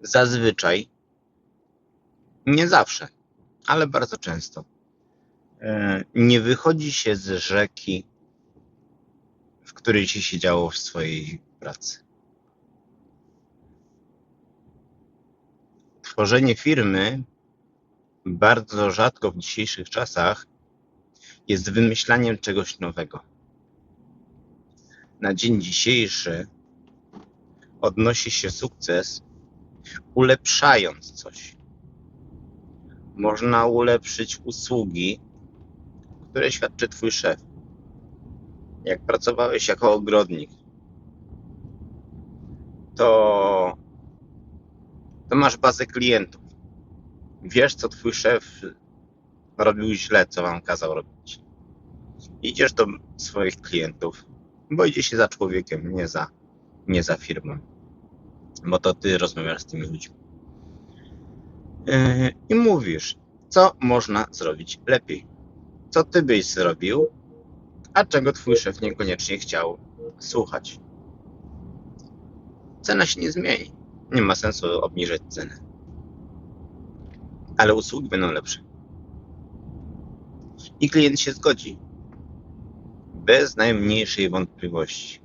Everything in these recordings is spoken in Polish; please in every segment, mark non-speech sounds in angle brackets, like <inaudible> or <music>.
zazwyczaj, nie zawsze, ale bardzo często, e, nie wychodzi się z rzeki, w której się siedziało w swojej pracy. Tworzenie firmy bardzo rzadko w dzisiejszych czasach jest wymyślaniem czegoś nowego. Na dzień dzisiejszy odnosi się sukces ulepszając coś. Można ulepszyć usługi, które świadczy Twój szef. Jak pracowałeś jako ogrodnik, to, to masz bazę klientów. Wiesz, co Twój szef robił źle, co Wam kazał robić. Idziesz do swoich klientów, bo idzie się za człowiekiem, nie za, nie za firmą. Bo to Ty rozmawiasz z tymi ludźmi. Yy, I mówisz, co można zrobić lepiej. Co Ty byś zrobił, a czego Twój szef niekoniecznie chciał słuchać. Cena się nie zmieni. Nie ma sensu obniżać ceny. Ale usługi będą lepsze. I klient się zgodzi. Bez najmniejszej wątpliwości.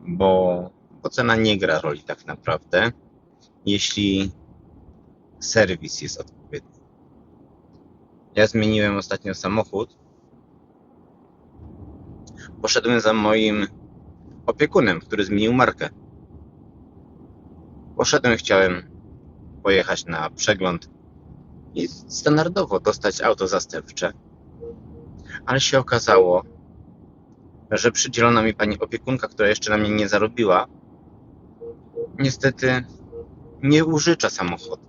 Bo, bo cena nie gra roli tak naprawdę, jeśli serwis jest odpowiedni. Ja zmieniłem ostatnio samochód. Poszedłem za moim opiekunem, który zmienił markę. Poszedłem, chciałem pojechać na przegląd i standardowo dostać auto zastępcze. Ale się okazało, że przydzielona mi pani opiekunka, która jeszcze na mnie nie zarobiła, niestety nie użycza samochodu.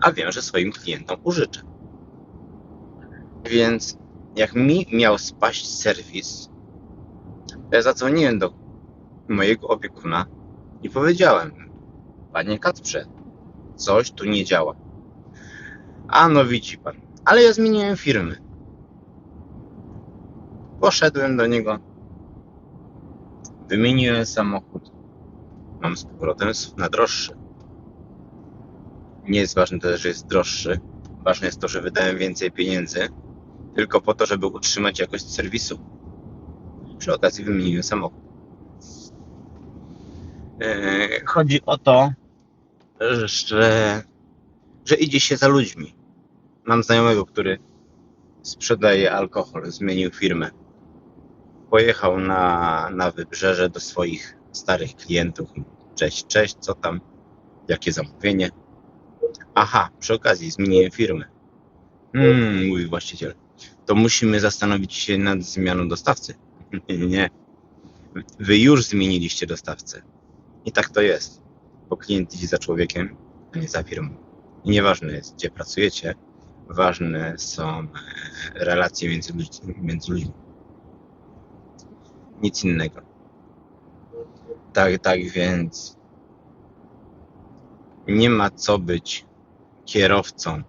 A wiem, że swoim klientom użyczę. Więc jak mi miał spaść serwis, to ja zadzwoniłem do mojego opiekuna i powiedziałem, panie Kacprze, coś tu nie działa. A no widzi pan, ale ja zmieniłem firmy. Poszedłem do niego, wymieniłem samochód, mam z powrotem na droższy. Nie jest ważne to, że jest droższy, ważne jest to, że wydałem więcej pieniędzy, tylko po to, żeby utrzymać jakość serwisu. Przy okazji wymieniłem samochód. Yy, Chodzi o to, że, że idzie się za ludźmi. Mam znajomego, który sprzedaje alkohol, zmienił firmę. Pojechał na, na wybrzeże do swoich starych klientów. Cześć, cześć, co tam? Jakie zamówienie? Aha, przy okazji zmieniłem firmę. Hmm, mówi właściciel. To musimy zastanowić się nad zmianą dostawcy. <laughs> Nie. Wy już zmieniliście dostawcę. I tak to jest. Bo klient idzie za człowiekiem, a nie za firmą. I nieważne jest, gdzie pracujecie, ważne są e, relacje między ludźmi. Między ludźmi. Nic innego. Tak, tak więc nie ma co być kierowcą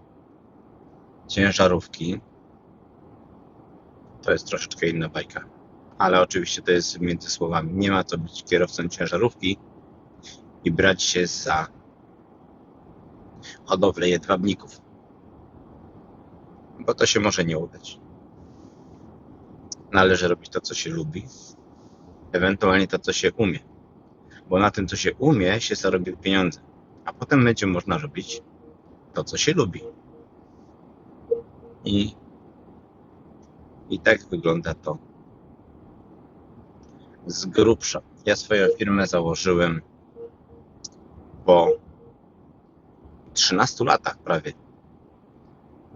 ciężarówki. To jest troszeczkę inna bajka. Ale oczywiście to jest między słowami. Nie ma co być kierowcą ciężarówki i brać się za hodowlę jedwabników. Bo to się może nie udać. Należy robić to, co się lubi, ewentualnie to, co się umie. Bo na tym, co się umie, się zarobi pieniądze. A potem będzie można robić to, co się lubi. I, i tak wygląda to z grubsza. Ja swoją firmę założyłem po 13 latach prawie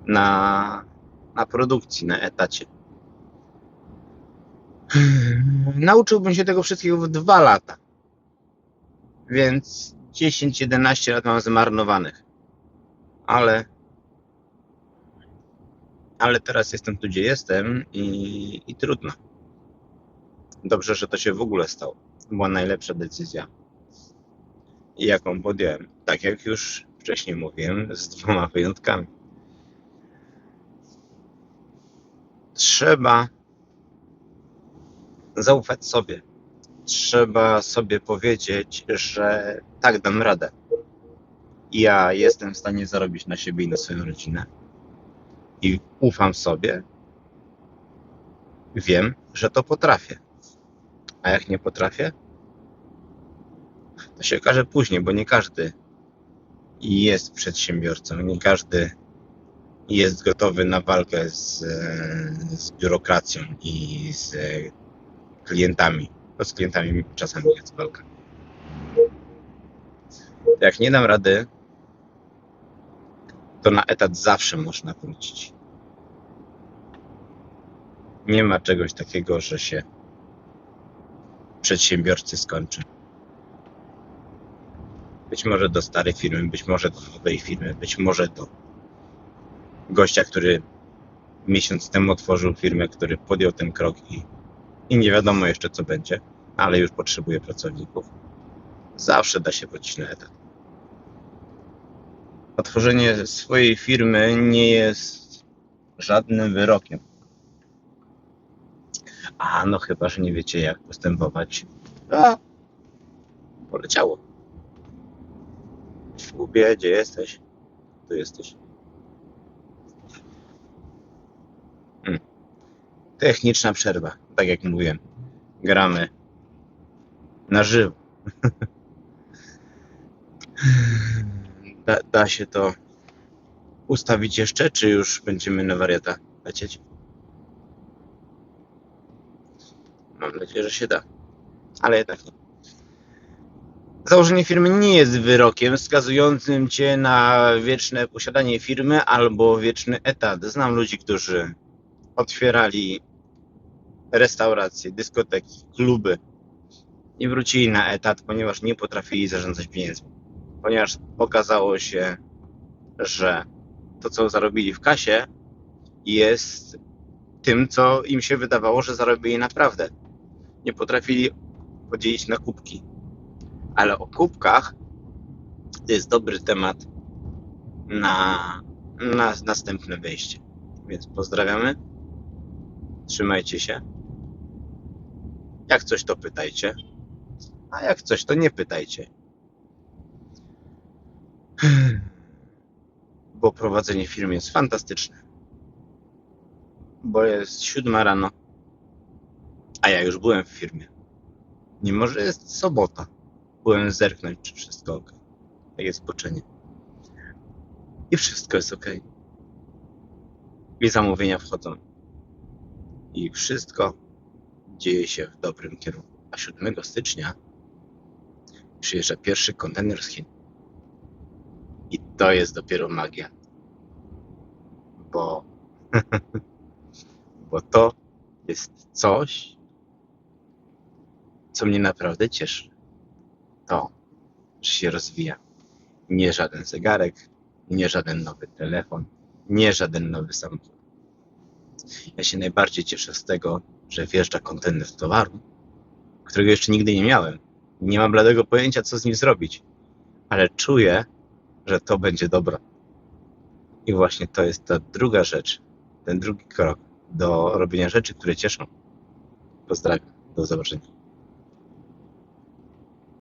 na, na produkcji, na etacie. Nauczyłbym się tego wszystkiego w dwa lata. Więc 10-11 lat mam zmarnowanych. Ale ale teraz jestem tu, gdzie jestem i, i trudno. Dobrze, że to się w ogóle stało. Była najlepsza decyzja, jaką podjąłem. Tak jak już wcześniej mówiłem, z dwoma wyjątkami. Trzeba zaufać sobie. Trzeba sobie powiedzieć, że tak dam radę. Ja jestem w stanie zarobić na siebie i na swoją rodzinę. I ufam sobie. Wiem, że to potrafię. A jak nie potrafię, to się okaże później, bo nie każdy jest przedsiębiorcą, nie każdy jest gotowy na walkę z, e, z biurokracją i z e, klientami. Bo z klientami czasami jest walka. Jak nie dam rady, to na etat zawsze można wrócić. Nie ma czegoś takiego, że się przedsiębiorcy skończy. Być może do starej firmy, być może do nowej firmy, być może do gościa, który miesiąc temu otworzył firmę, który podjął ten krok i, i nie wiadomo jeszcze co będzie, ale już potrzebuje pracowników. Zawsze da się wrócić na etat. Otworzenie swojej firmy nie jest żadnym wyrokiem. A no chyba, że nie wiecie jak postępować. A, poleciało. W łbie, gdzie jesteś? Tu jesteś. Hmm. Techniczna przerwa, tak jak mówiłem. Gramy na żywo. <laughs> Da, da się to ustawić jeszcze, czy już będziemy na wariata lecieć? Mam nadzieję, że się da. Ale jednak nie. Założenie firmy nie jest wyrokiem skazującym cię na wieczne posiadanie firmy albo wieczny etat. Znam ludzi, którzy otwierali restauracje, dyskoteki, kluby i wrócili na etat, ponieważ nie potrafili zarządzać pieniędzmi. Ponieważ okazało się, że to, co zarobili w kasie, jest tym, co im się wydawało, że zarobili naprawdę. Nie potrafili podzielić na kubki. Ale o kubkach to jest dobry temat na, na następne wejście. Więc pozdrawiamy. Trzymajcie się. Jak coś, to pytajcie. A jak coś, to nie pytajcie. Bo prowadzenie firmy jest fantastyczne. Bo jest siódma rano, a ja już byłem w firmie. Mimo, że jest sobota. Byłem zerknąć, czy wszystko ok. Jak jest spoczenie. I wszystko jest ok. I zamówienia wchodzą. I wszystko dzieje się w dobrym kierunku. A 7 stycznia przyjeżdża pierwszy kontener z Chin. I to jest dopiero magia. Bo, <laughs> bo to jest coś, co mnie naprawdę cieszy. To, że się rozwija. Nie żaden zegarek, nie żaden nowy telefon, nie żaden nowy samochód. Ja się najbardziej cieszę z tego, że wjeżdża kontener towaru, którego jeszcze nigdy nie miałem. Nie mam bladego pojęcia, co z nim zrobić, ale czuję, że to będzie dobro. I właśnie to jest ta druga rzecz, ten drugi krok do robienia rzeczy, które cieszą. Pozdrawiam. Do zobaczenia.